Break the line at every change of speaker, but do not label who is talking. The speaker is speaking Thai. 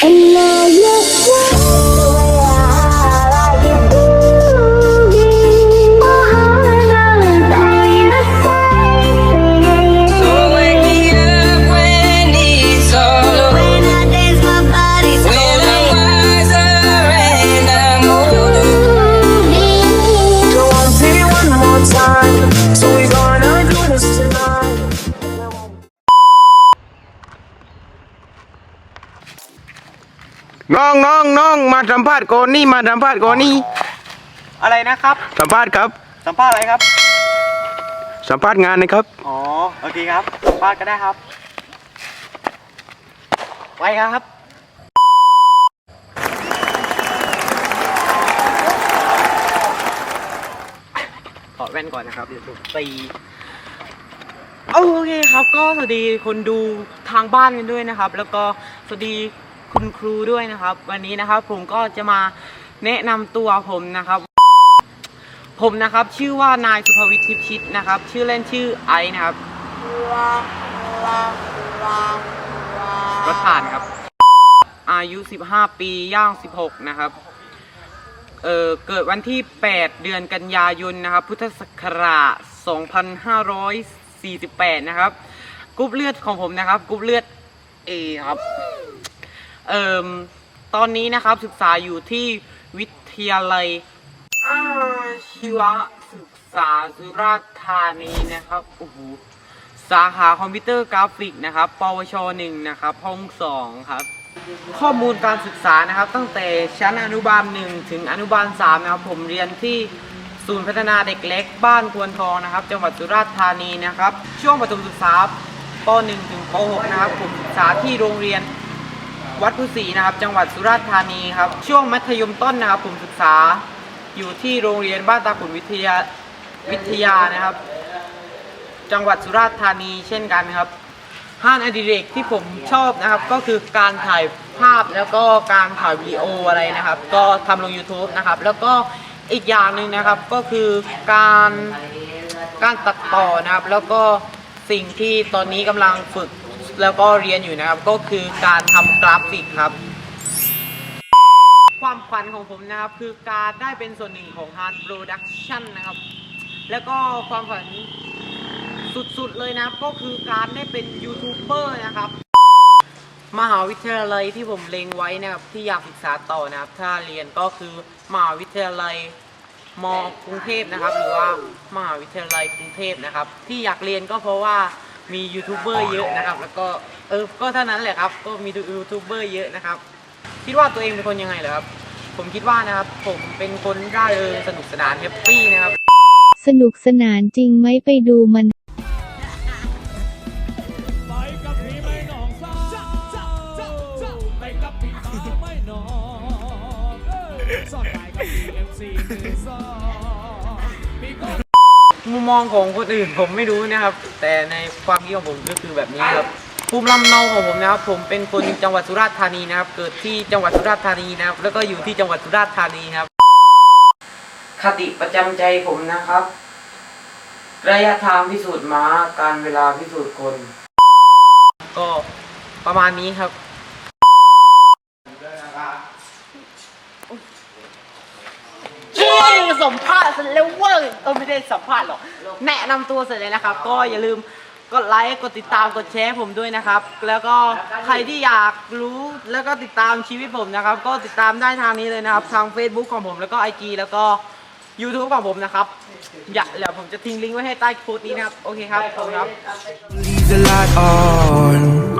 And now you're
น้องน้องน้องมาสัมภาษณ์ก่อนนี่มาสัมภาษณ์ก่อนนี่
อะไรนะครับ
สัมภาษณ์ครับ
สัมภาษณ์อะไรครับ
สัมภาษณ์งานนะครับ
อ๋อ โอเคครับ สัมภาษณ์ก็ได้ครับ ไว้ครับ ขอแว่นก่อนนะครับ เดี๋ยวถูกตีโอเคครับ ก็สวัสดีคนดูทางบ้านกันด้วยนะครับ แล้วก็สวัสดี คุณครูด้วยนะครับ วันนี้นะครับผมก็จะมาแนะนำตัวผมนะครับ ผมนะครับชื่อว่านายสุภวิทย์ทิพชิตนะครับ ชื่อเล่นชื่อไอซ์นะครับรถผ่านครับ อายุ 15 ปีย่าง 16 นะครับเออเกิดวันที่ 8 เดือนกันยายนนะครับ พุทธศักราช 2548 นะครับกรุ๊ปเลือดของผมนะครับกรุ๊ปเลือด A ครับ เอ่มตอนนี้นะครับศึกษาอยู่ที่วิทยาลัยอาชีวศึกษาสุราษฎร์ธานีนะครับโอ้โหสาขาคอมพิวเตอร์กราฟิกนะครับ ปวชหนึ่งนะครับ ห้องสองครับ ข้อมูลการศึกษานะครับ ตั้งแต่ชั้นอนุบาลหนึ่งถึงอนุบาลสามนะครับ ผมเรียนที่ศูนย์พัฒนาเด็กเล็กบ้านควรทองนะครับ จังหวัดสุราษฎร์ธานีนะครับ ช่วงประถมศึกษาป .1 ถึงป .6 นะครับ ผมศึกษาที่โรงเรียน วัดพุศรีนะครับ จังหวัดสุราษฎร์ธานีครับ ช่วงมัธยมต้นนะครับผมศึกษาอยู่ที่โรงเรียนบ้านตาขุนวิทยาวิทยานะครับ จังหวัดสุราษฎร์ธานีเช่นกันครับห้านอดิเรกที่ผมชอบนะครับ ก็คือการถ่ายภาพแล้วก็การถ่ายวิดีโออะไรนะครับ ก็ทำลง YouTube นะครับ แล้วก็อีกอย่างหนึ่งนะครับก็คือการการตัดต่อนะครับ แล้วก็สิ่งที่ตอนนี้กำลังฝึก แล้วก็เรียนอยู่นะครับ ก็คือการทำกราฟิกครับ ความฝันของผมนะครับ คือการได้เป็นส่วนหนึ่งของงานโปรดักชันนะครับ แล้วก็ความฝันสุดๆเลยนะครับ ก็คือการได้เป็นยูทูบเบอร์นะครับ มหาวิทยาลัยที่ผมเล็งไว้นะครับ ที่อยากศึกษาต่อนะครับ ถ้าเรียนก็คือมหาวิทยาลัยมกรุงเทพนะครับ หรือว่ามหาวิทยาลัยกรุงเทพนะครับ ที่อยากเรียนก็เพราะว่า มียูทูบเบอร์เยอะนะครับ แล้วก็เออก็เท่านั้นแหละครับ ก็มียูทูบเบอร์เยอะนะครับ คิดว่าตัวเองเป็นคนยังไงเหรอครับ ผมคิดว่านะครับ ผมเป็นคนร่าเริงสนุกสนานแฮปปี้นะครับ
สนุกสนานจริงไหมไปดูมัน
ไปกับพี่ไม่หนองสาวไปกับพี่สาวไม่หนองเอ้ยสอดไปกับพี่เอ็มซีมือสองพี่ก็
มุมมองของคนอื่นผมไม่รู้นะครับ แต่ในความคิดของผมก็คือแบบนี้ครับภูมิลำเนาของผมนะครับ ผมเป็นคนจังหวัดสุราษฎร์ธานีนะครับ เกิดที่จังหวัดสุราษฎร์ธานีนะครับ แล้วก็อยู่ที่จังหวัดสุราษฎร์ธานีครับ คติประจำใจผมนะครับ ระยะทางพิสูจน์ม้าการเวลาพิสูจน์คน ก็ประมาณนี้ครับ เย้ สัมภาษณ์เสร็จแล้วเว้ยเออไม่ได้สัมภาษณ์หรอกแนะนำตัวเสร็จเลยนะครับ ก็อย่าลืมกดไลค์กดติดตามกดแชร์ผมด้วยนะครับ แล้วก็ใครที่อยากรู้แล้วก็ติดตามชีวิตผมนะครับ ก็ติดตามได้ทางนี้เลยนะครับ ทาง Facebook ของผมแล้วก็ IG แล้วก็ YouTube ของผมนะครับ อย่าเดี๋ยวผมจะทิ้งลิงก์ไว้ให้ใต้โพสต์นี้นะครับ โอเคครับขอบคุณครับ
Leave the light on.